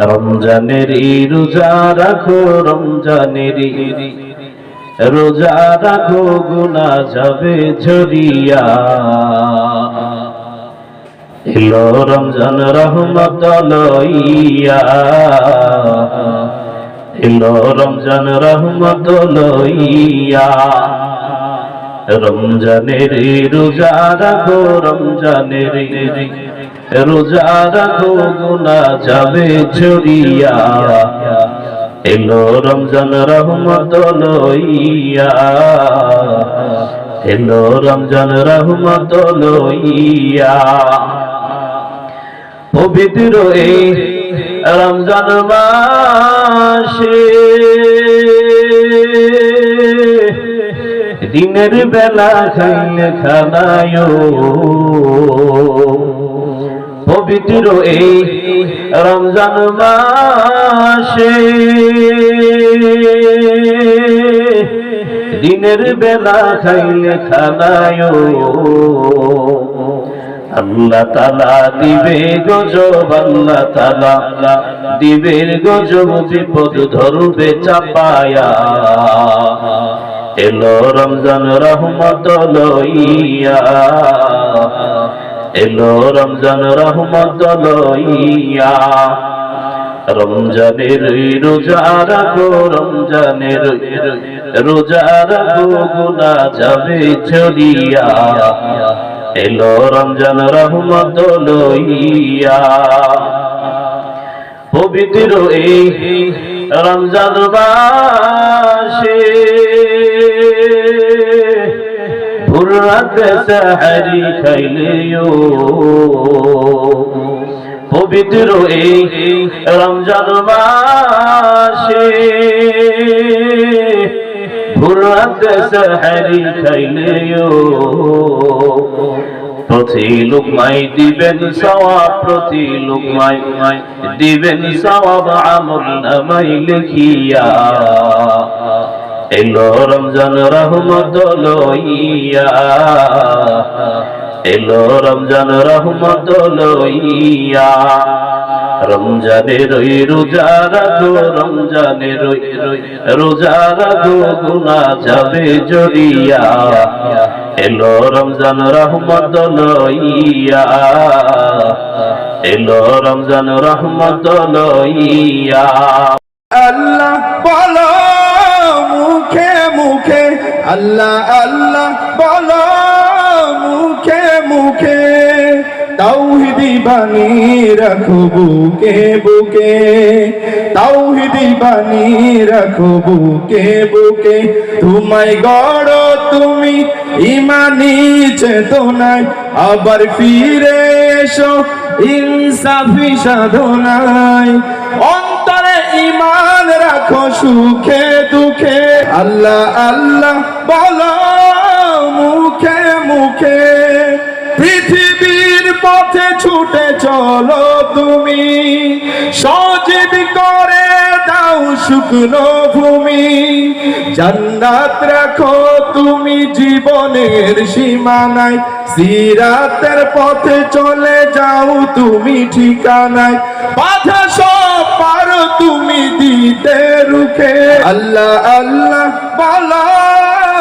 রমজানের রোজা রাখো, রমজানের রোজা রাখো গুনা যাবে ঝরিয়া এলো রমজান রহমত লইয়া এলো রমজান রহমত লইয়া রমজানের রোজা রাখো, রমজানের রোজা রাখো গুনা যাবে ঝরিয়া এলো রমজান রহমত লইয়া। এলো রমজান রহমত লইয়া। পবিত্র এই রমজান মাসে দিনের বেলা খাইলে খানায় পবিত্র এই রমজান মাসে দিনের বেলা খাইলে খানায় আল্লাহ তালা দিবে গজব, আল্লাহ তালা দিবে গজব, বিপদ ধরবে, চাপায়া। এলো রমজান রহমত লইয়া। এলো রমজান রহমত লইয়া রমজানের রোজা রাখো, রমজানের রোজা রাখো গুনা যাবে চলিয়া এলো রমজান রহমত লইয়া পবিত্র এই রমজান মাসে রাতে সাহারি খাইলেও পবিত্র এই রমজান মাসে ভোর রাতে সাহারি খাইলেও প্রতি লোকমাই দিবেন সওয়াব, প্রতি লোকমাই দিবেন সওয়াব আমল নামাই লিখিয়া এলো রমজান রহমত লইয়া এলো রমজান রহমত লইয়া। রমজানের ওই রোজা রাখো রমজানের ওই রোজা রাখো গুনা যাবে জড়িয়া। এলো রমজান রহমত লইয়া এলো রমজান রহমত লইয়া। আল্লাহ আল্লাহ, বলো মুখে মুখে, তাওহিদি বাণী রাখো বুকে বুকে, তাওহিদি বাণী রাখো বুকে বুকে। তোমায় গড় তুমি ইমানি চেতনায়, আবার ফিরে এসো ইনসাফি সাধনায়। অন্তরে ইমান রাখো সুখে দুঃখে। আল্লাহ আল্লাহ বলো মুখে মুখে, পৃথিবীর পথে ছুটে চলো তুমি। সজীব করে দাও শুকনো ভূমি। জান্নাত রাখো তুমি জীবনের সীমানায়। সিরাতের পথে চলে যাও তুমি ঠিকানায়। বাধা সব পারো তুমি দিতে রুখে। আল্লাহ আল্লাহ, বলো